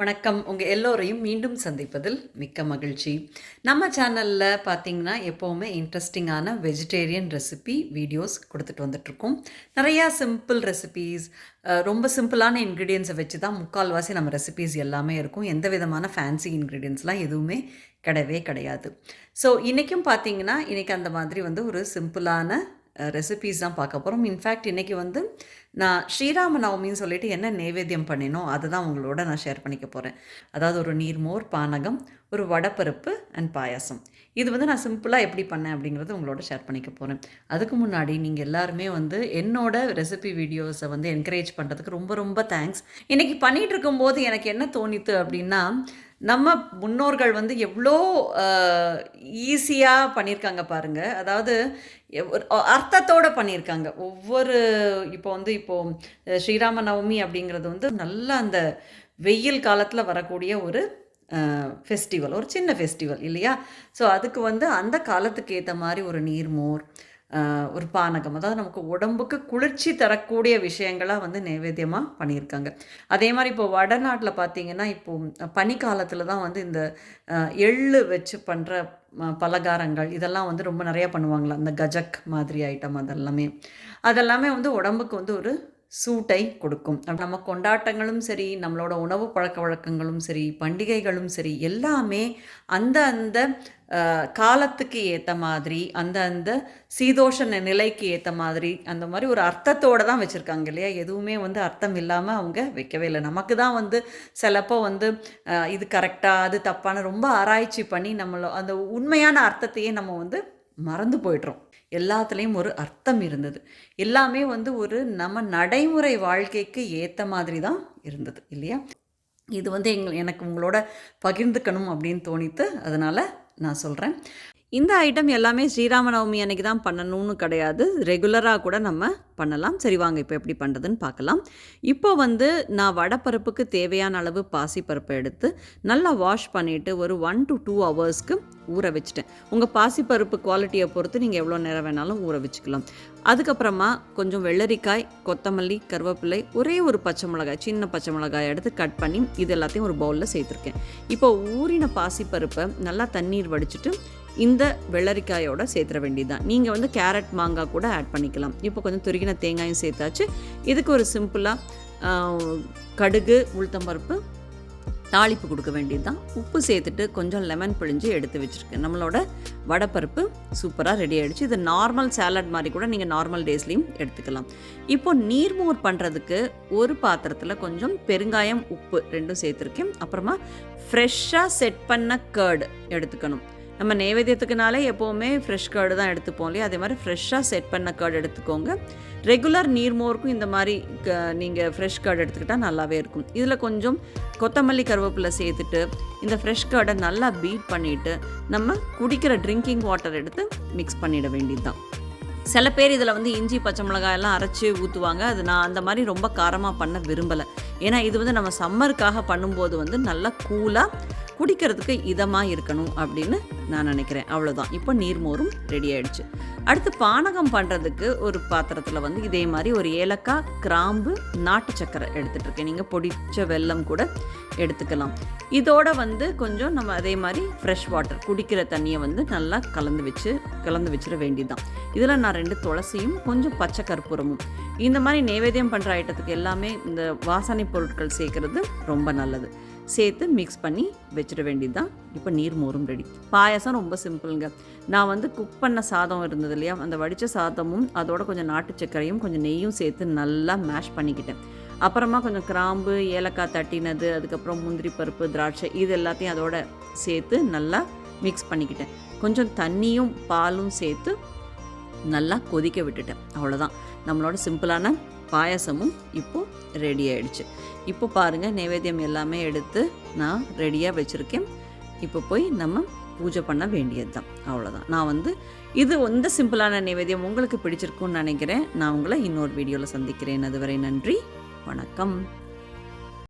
வணக்கம். உங்கள் எல்லோரையும் மீண்டும் சந்திப்பதில் மிக்க மகிழ்ச்சி. நம்ம சேனலில் பார்த்தீங்கன்னா எப்போவுமே இன்ட்ரெஸ்டிங்கான வெஜிடேரியன் ரெசிபி வீடியோஸ் கொடுத்துட்டு வந்துட்ருக்கோம் நிறையா சிம்பிள் ரெசிபீஸ் ரொம்ப சிம்பிளான இன்க்ரீடியன்ஸை வச்சு தான் முக்கால்வாசி நம்ம ரெசிபீஸ் எல்லாமே இருக்கும். எந்த விதமான ஃபேன்சி இன்க்ரீடியன்ஸ்லாம் எதுவுமே கிடையவே கிடையாது. ஸோ இன்றைக்கும் பார்த்தீங்கன்னா இன்றைக்கி அந்த மாதிரி வந்து ஒரு சிம்பிளான ரெசிபீஸ் தான் பார்க்க போகிறோம் இன்ஃபேக்ட் இன்றைக்கி வந்து நான் ஸ்ரீராம நவமின்னு சொல்லிட்டு என்ன நைவேத்தியம் பண்ணினோ அதை தான் உங்களோட நான் ஷேர் பண்ணிக்க போகிறேன் அதாவது ஒரு நீர்மோர் பானகம் ஒரு வடப்பருப்பு அண்ட் பாயாசம். இது வந்து நான் சிம்பிளாக எப்படி பண்ணேன் அப்படிங்கிறது உங்களோட ஷேர் பண்ணிக்க போகிறேன் அதுக்கு முன்னாடி நீங்கள் எல்லாருமே வந்து என்னோட ரெசிபி வீடியோஸை வந்து என்கரேஜ் பண்ணுறதுக்கு ரொம்ப ரொம்ப தேங்க்ஸ் இன்றைக்கி பண்ணிகிட்டு இருக்கும்போது எனக்கு என்ன தோணித்து அப்படின்னா நம்ம முன்னோர்கள் வந்து எவ்வளோ ஈஸியாக பண்ணியிருக்காங்க பாருங்கள் அதாவது எவ்- ஒரு அர்த்தத்தோடு பண்ணியிருக்காங்க ஒவ்வொரு இப்போ வந்து இப்போது ஸ்ரீராம நவமி அப்படிங்கிறது வந்து நல்ல அந்த வெயில் காலத்தில் வரக்கூடிய ஒரு ஃபெஸ்டிவல் ஒரு சின்ன ஃபெஸ்டிவல் இல்லையா? ஸோ அதுக்கு வந்து அந்த காலத்துக்கு ஏற்ற மாதிரி ஒரு நீர்மோர் ஒரு பானகம். அதாவது நமக்கு உடம்புக்கு குளிர்ச்சி தரக்கூடிய விஷயங்களாக வந்து நைவேத்தியமாக பண்ணியிருக்காங்க. அதே மாதிரி இப்போ வடநாட்டில் பார்த்தீங்கன்னா இப்போ பனிக்காலத்தில் தான் வந்து இந்த எள்ளு வச்சு பண்ணுற பலகாரங்கள் இதெல்லாம் வந்து ரொம்ப நிறையா பண்ணுவாங்களா? அந்த கஜக் மாதிரி ஐட்டம் அதெல்லாமே. அதெல்லாமே வந்து உடம்புக்கு வந்து ஒரு சூட்டை கொடுக்கும். நம்ம கொண்டாட்டங்களும் சரி நம்மளோட உணவு பழக்க வழக்கங்களும் சரி பண்டிகைகளும் சரி எல்லாமே அந்த அந்த காலத்துக்கு ஏற்ற மாதிரி அந்த அந்த சீதோஷண நிலைக்கு ஏற்ற மாதிரி அந்த மாதிரி ஒரு அர்த்தத்தோடு தான் வச்சுருக்காங்க இல்லையா? எதுவுமே வந்து அர்த்தம் இல்லாமல் அவங்க வைக்கவே இல்லை. நமக்கு தான் வந்து சிலப்போ வந்து இது கரெக்டாக அது தப்பான ரொம்ப ஆராய்ச்சி பண்ணி நம்மளோ அந்த உண்மையான அர்த்தத்தையே நம்ம வந்து மறந்து போயிடுறோம். எல்லாத்துலேயும் ஒரு அர்த்தம் இருந்தது. எல்லாமே வந்து ஒரு நம்ம நடைமுறை வாழ்க்கைக்கு ஏற்ற மாதிரி தான் இருந்தது இல்லையா? இது வந்து எங்கள் எனக்கு உங்களோட பகிர்ந்துக்கணும் அப்படின்னு தோணித்து அதனால் நான் சொல்கிறேன் இந்த ஐட்டம் எல்லாமே ஸ்ரீராம நவமி அன்னைக்கு தான் பண்ணணும்னு கிடையாது. ரெகுலராக கூட நம்ம பண்ணலாம். சரி வாங்க இப்போ எப்படி பண்ணுறதுன்னு பார்க்கலாம். இப்போ வந்து நான் வடைப்பருப்புக்கு தேவையான அளவு பாசிப்பருப்பை எடுத்து நல்லா வாஷ் பண்ணிவிட்டு ஒரு ஒன் டு டூ ஹவர்ஸ்க்கு ஊற வச்சுட்டேன். உங்கள் பாசிப்பருப்பு குவாலிட்டியை பொறுத்து நீங்கள் எவ்வளோ நேரம் வேணாலும் ஊற வச்சுக்கலாம். அதுக்கப்புறமா கொஞ்சம் வெள்ளரிக்காய் கொத்தமல்லி கருவேப்பிலை ஒரே ஒரு பச்சை மிளகாய் சின்ன பச்சை மிளகாய் எடுத்து கட் பண்ணி இது எல்லாத்தையும் ஒரு பவுலில் சேர்த்துருக்கேன். இப்போ ஊறின பாசிப்பருப்பை நல்லா தண்ணீர் வடிச்சிட்டு இந்த வெள்ளரிக்காயோட சேர்த்துற வேண்டியதுதான். நீங்கள் வந்து கேரட் மாங்காய் கூட ஆட் பண்ணிக்கலாம். இப்போ கொஞ்சம் துருகின தேங்காயும் சேர்த்தாச்சு. இதுக்கு ஒரு சிம்பிளாக கடுகு உளுத்தம்பருப்பு தாளிப்பு கொடுக்க வேண்டியது தான் உப்பு சேர்த்துட்டு கொஞ்சம் லெமன் பிழிஞ்சு எடுத்து வச்சுருக்கேன். நம்மளோட வடைப்பருப்பு சூப்பராக ரெடி ஆகிடுச்சு இது நார்மல் சாலட் மாதிரி கூட நீங்கள் நார்மல் டேஸ்லேயும் எடுத்துக்கலாம். இப்போ நீர்மோர் பண்ணுறதுக்கு ஒரு பாத்திரத்தில் கொஞ்சம் பெருங்காயம் உப்பு ரெண்டும் சேர்த்துருக்கேன். அப்புறமா ஃப்ரெஷ்ஷாக செட் பண்ண கர்டு எடுத்துக்கணும். நம்ம நைவேத்தியத்துக்குனாலே எப்போவுமே ஃப்ரெஷ் கார்டு தான் எடுத்துப்போம் இல்லையா? அதே மாதிரி ஃப்ரெஷ்ஷாக செட் பண்ண கார்டு எடுத்துக்கோங்க. ரெகுலர் நீர்மோருக்கும் இந்த மாதிரி க நீங்கள் ஃப்ரெஷ் கார்டு எடுத்துக்கிட்டால் நல்லாவே இருக்கும். இதில் கொஞ்சம் கொத்தமல்லி கருவேப்பிலை சேர்த்துட்டு இந்த ஃப்ரெஷ் கார்டை நல்லா பீட் பண்ணிவிட்டு நம்ம குடிக்கிற ட்ரிங்கிங் வாட்டர் எடுத்து மிக்ஸ் பண்ணிட வேண்டியது தான் சில பேர் இதில் வந்து இஞ்சி பச்சை மிளகாய் எல்லாம் அரைச்சி ஊற்றுவாங்க அது நான் அந்த மாதிரி ரொம்ப காரமாக பண்ண விரும்பலை. ஏன்னா இது வந்து நம்ம சம்மருக்காக பண்ணும்போது வந்து நல்லா கூலாக குடிக்கிறதுக்கு இதமாக இருக்கணும் அப்படின்னு நான் நினைக்கிறேன். அவ்வளோதான் இப்போ நீர்மோரும் ரெடி ஆயிடுச்சு. அடுத்து பானகம் பண்ணுறதுக்கு ஒரு பாத்திரத்தில் வந்து இதே மாதிரி ஒரு ஏலக்காய் கிராம்பு நாட்டு சக்கரை எடுத்துகிட்டு இருக்கேன் நீங்கள் பொடிச்ச வெல்லம் கூட எடுத்துக்கலாம். இதோட வந்து கொஞ்சம் நம்ம அதே மாதிரி ஃப்ரெஷ் வாட்டர் குடிக்கிற தண்ணியை வந்து நல்லா கலந்து வச்சு கலந்து வச்சிட வேண்டியதுதான். இதில் நான் ரெண்டு துளசியும் கொஞ்சம் பச்சை கற்பூரமும். இந்த மாதிரி நைவேத்தியம் பண்ணுற ஐட்டத்துக்கு எல்லாமே இந்த வாசனை பொருட்கள் சேர்க்கறது ரொம்ப நல்லது. சேர்த்து மிக்ஸ் பண்ணி வச்சிட வேண்டியது தான் இப்போ நீர் மோரும் ரெடி பாயாசம் ரொம்ப சிம்பிளுங்க நான் வந்து குக் பண்ண சாதம் இருந்தது இல்லையா? அந்த வடித்த சாதமும் அதோட கொஞ்சம் நாட்டு சர்க்கரையும் கொஞ்சம் நெய்யும் சேர்த்து நல்லா மேஷ் பண்ணிக்கிட்டேன். அப்புறமா கொஞ்சம் கிராம்பு ஏலக்காய் தட்டினது அதுக்கப்புறம் முந்திரி பருப்பு திராட்சை இது எல்லாத்தையும் அதோட சேர்த்து நல்லா மிக்ஸ் பண்ணிக்கிட்டேன். கொஞ்சம் தண்ணியும் பாலும் சேர்த்து நல்லா கொதிக்க விட்டுட்டேன். அவ்வளோதான் நம்மளோட சிம்பிளான பாயசமும் இப்போது ரெடி ஆயிடுச்சு. இப்போ பாருங்கள் நைவேத்தியம் எல்லாமே எடுத்து நான் ரெடியாக வச்சுருக்கேன். இப்போ போய் நம்ம பூஜை பண்ண வேண்டியது தான் அவ்வளோதான் நான் வந்து இது இந்த சிம்பிளான நைவேத்தியம் உங்களுக்கு பிடிச்சிருக்கும்னு நினைக்கிறேன். நான் உங்களை இன்னொரு வீடியோவில் சந்திக்கிறேன். அதுவரை நன்றி. வணக்கம்.